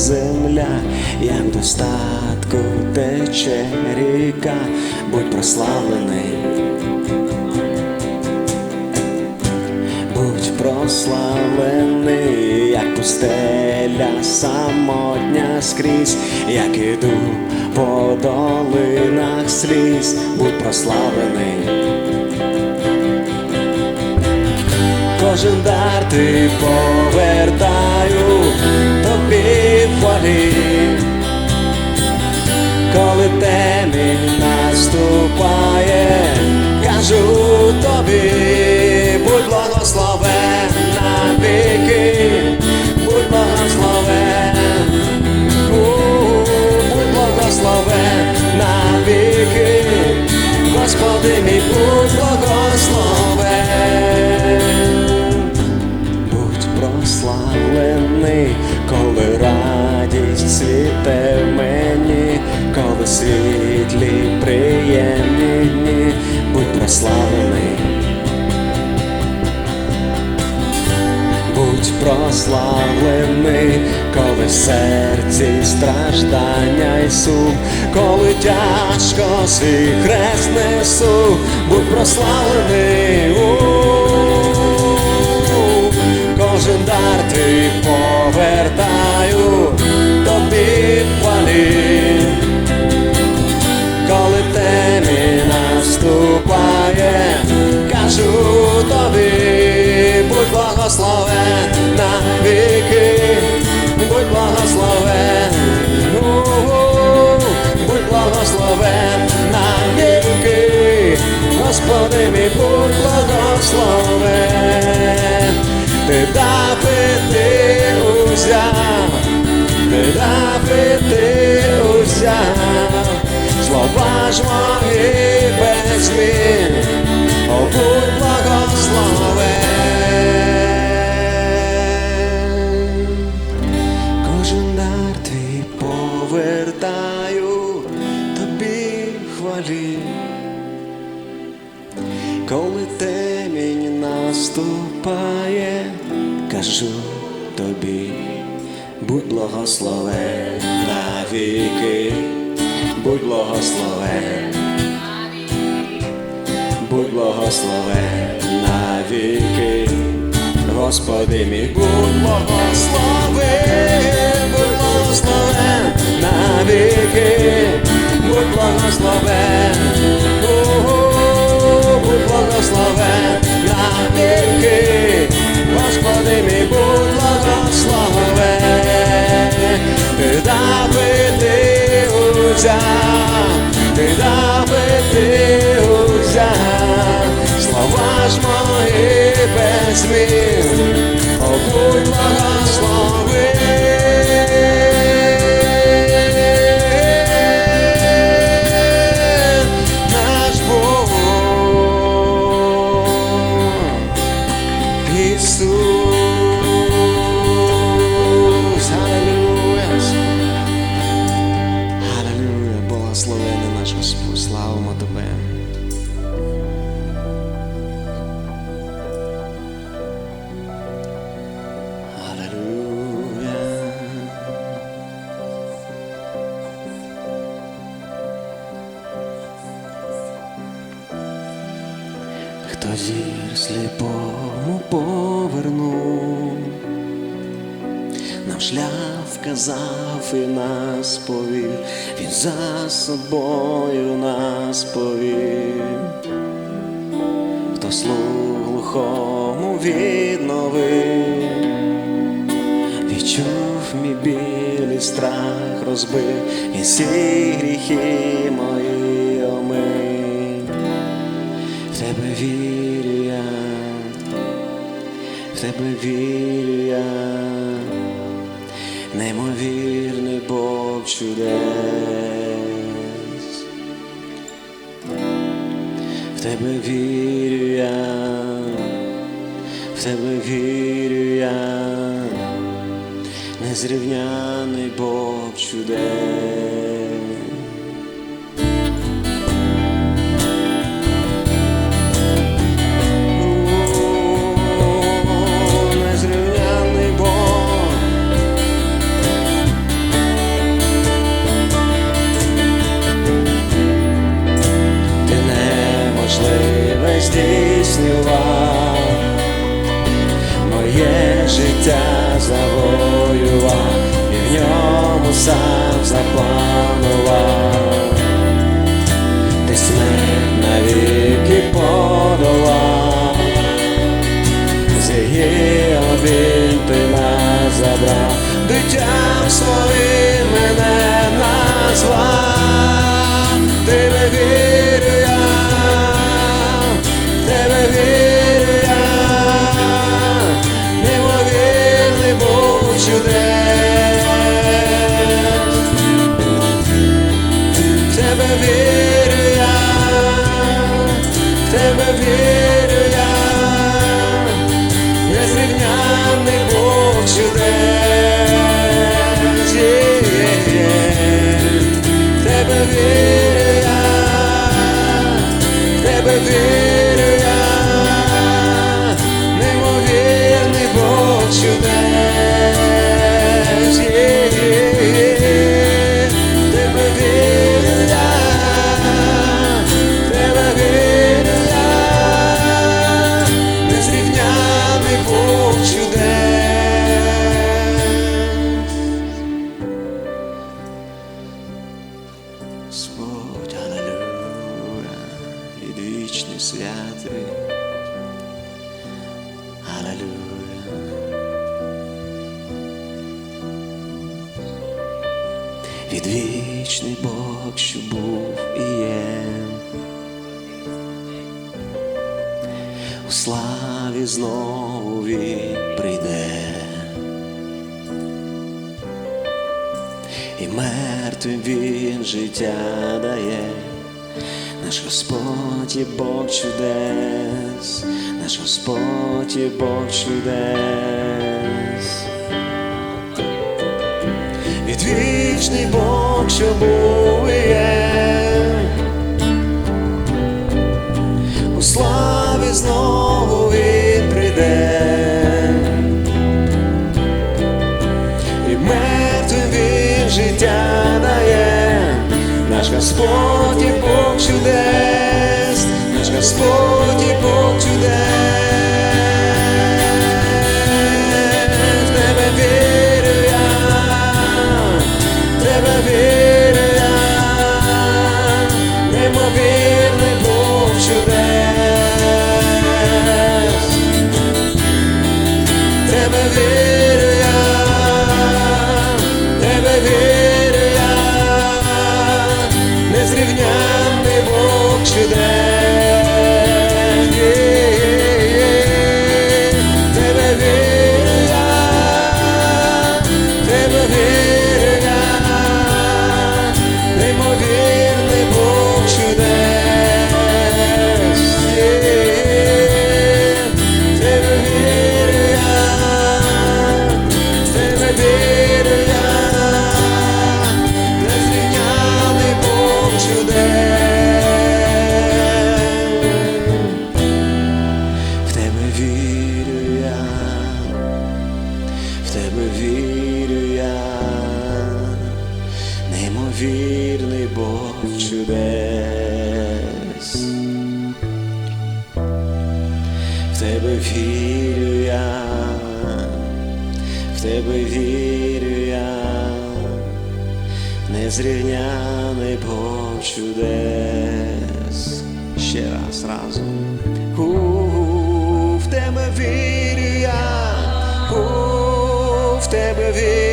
земля, як достатку тече ріка, будь прославлений. Будь прославлений, як пустеля самотня скрізь, як іду по долинах сліз, будь прославлений. Кожен дар ти повертаю прославлений. Будь прославлений, коли в серці страждання й сум, коли тяжко свій хрест несу, будь прославлений. У-у-у. Кожен дар ти повертаю тобі хвалі, коли темі наступає, кажу тобі, будь благословен на віки, будь благословен, У-у-у. будь благословен на віки, Господи мій, будь благословен, ти дав і ти узяв, ти дав ти узяв, слова ж мої без наступає, кажу тобі, будь благословен навіки, будь благословен, будь благословен навіки, Господи мій, будь благословен, будь благословен навіки, будь благословен, будь благословен навіки, Господи мій, будь благословен, ти дав і ти узяв, ти дав і ти узяв, слова ж мої без змін, о, будь благословен нас повів, він за собою нас повів, хто слух відновив, відчув мій біль і страх розбив, і всі гріхи мої омив. В тебе вірю я, в тебе вірю я, неймовірний Бог чудес. В тебе вірю я, в тебе вірю я, незрівняний Бог чудес. Запланував, ти смерть навіки подолав, з її обін ти нас забрав, дитям своїм мене назвав, славі знову він прийде. І мертвим він життя дає, наш Господь є Бог чудес, наш Господь є Бог чудес. Відвічний Бог, що був і є, у славі знову Господь і Бог чудес, наш Господь і Бог чудес, вірю я, незрівняний Бог чудес. Ще раз разом. У, в тебе вірю я, у, в тебе вірю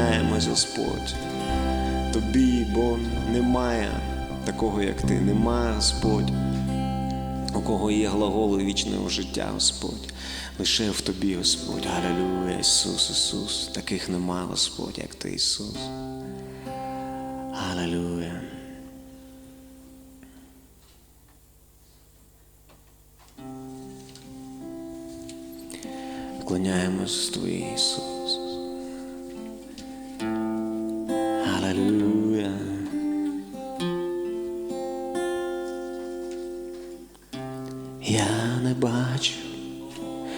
вклоняємось, Господь. Тобі, бо немає такого, як ти, немає, Господь, у кого є глаголи вічного життя, Господь. Лише в тобі, Господь. Алілуя, Ісус, Ісус. Таких нема, Господь, як ти, Ісус. Алілуя. Вклоняємось Твій Ісус.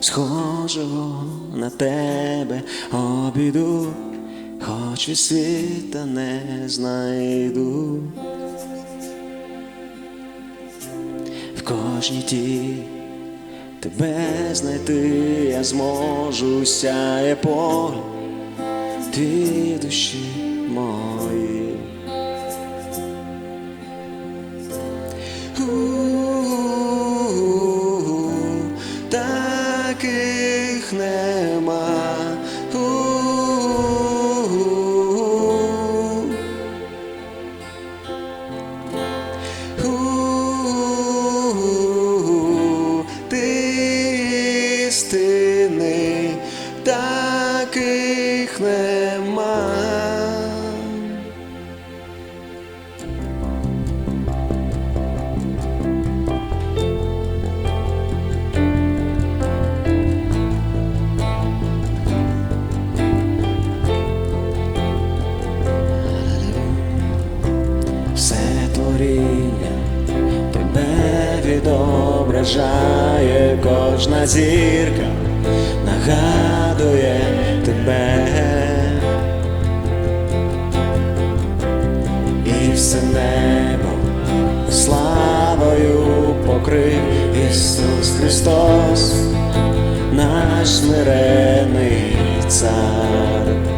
Схожого на тебе обіду, хоч і світа не знайду. В кожній ті тебе знайти я зможу сяє поле ти душі мої. Славою покрив Ісус Христос, наш смирений цар.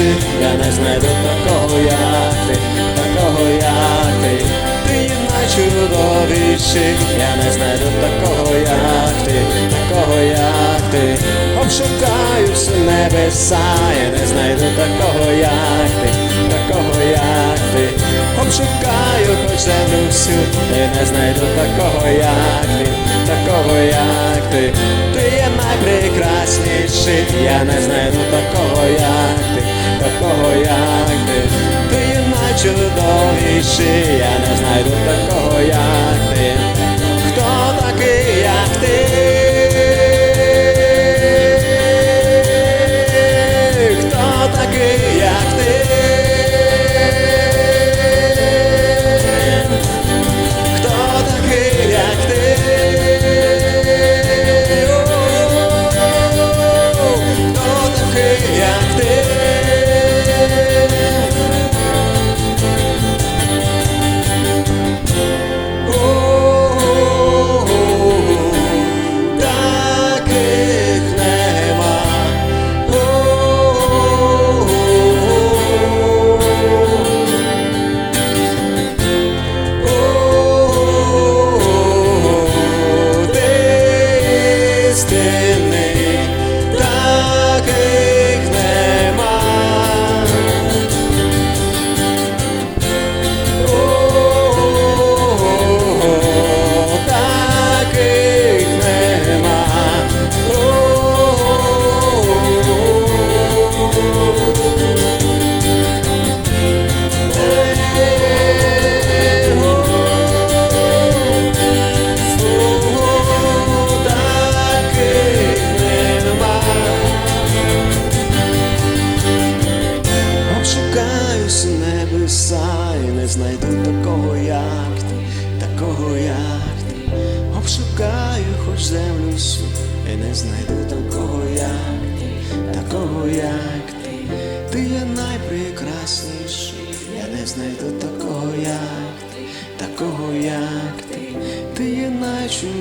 Найпрекрасніший, я не знайду такого, як ти, такого, як ти. Ти є найчудовіший, я не знайду такого, як ти, такого, як ти. Обшукаю всі небеса, я не знайду такого, як ти, такого, як ти. Обшукаю хоч землю всю, я не знайду такого, як ти, такого, як ти. Ти є найпрекрасніший, я не знайду такого, як ти. Ти є найчудовіший, я не знайду такого, як ти.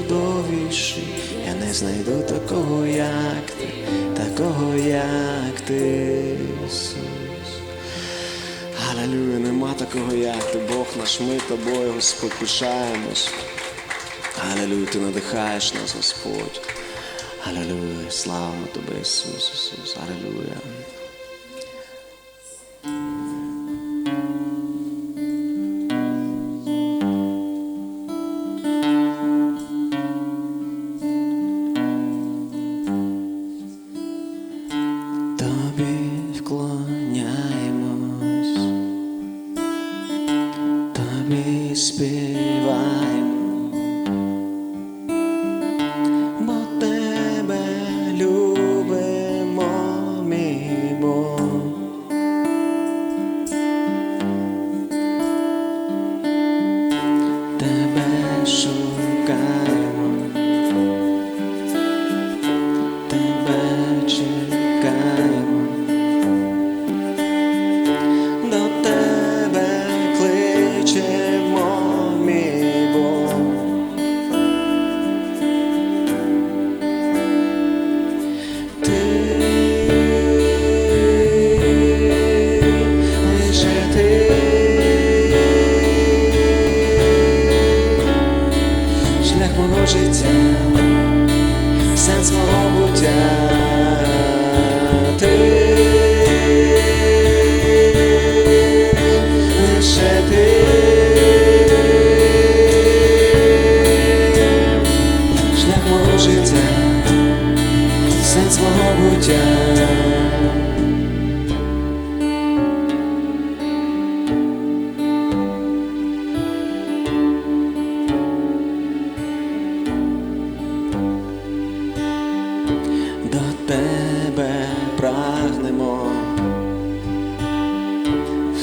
чудовіший, я не знайду такого, як ти, такого, як ти, Ісус. Галилюя, нема такого, як ти, Бог наш, ми тобою Господь, пишаємось. Галилюя, ти надихаєш нас, Господь. Галилюя, слава тобі, Ісус, Ісус, Аллилуйя. divine. життя, сенс мого буття.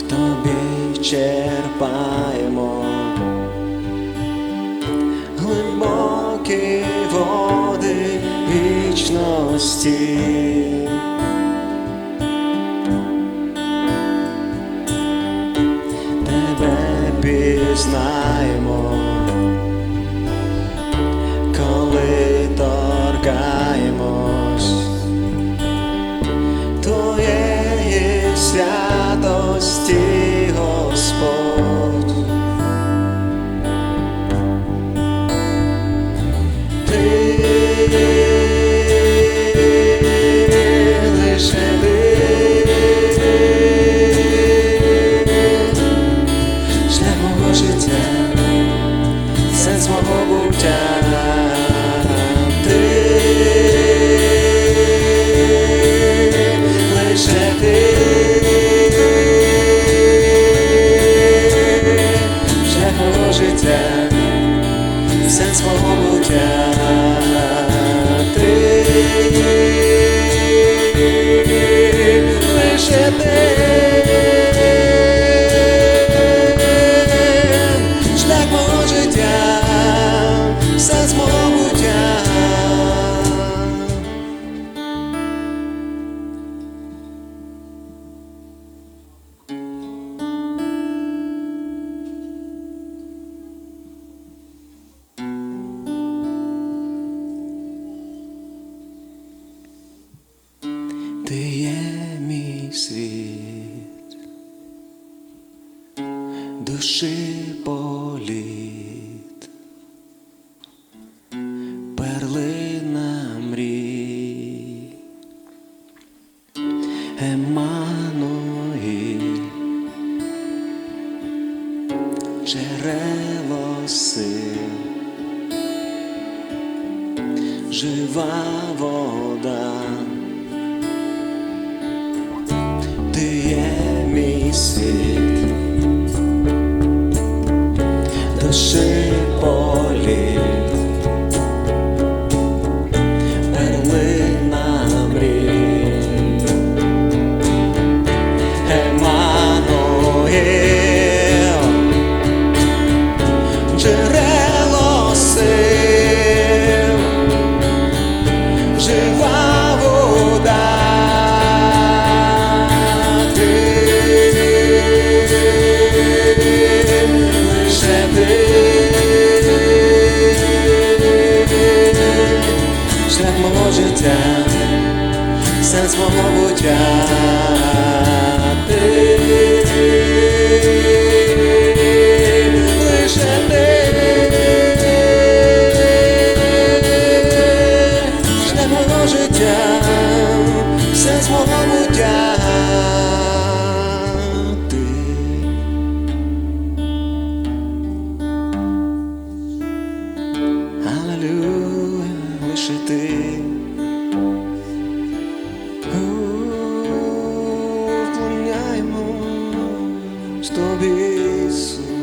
тобі черпаємо глибокі води вічності. жива вода, ти є мій світ. Yeah. Тобі,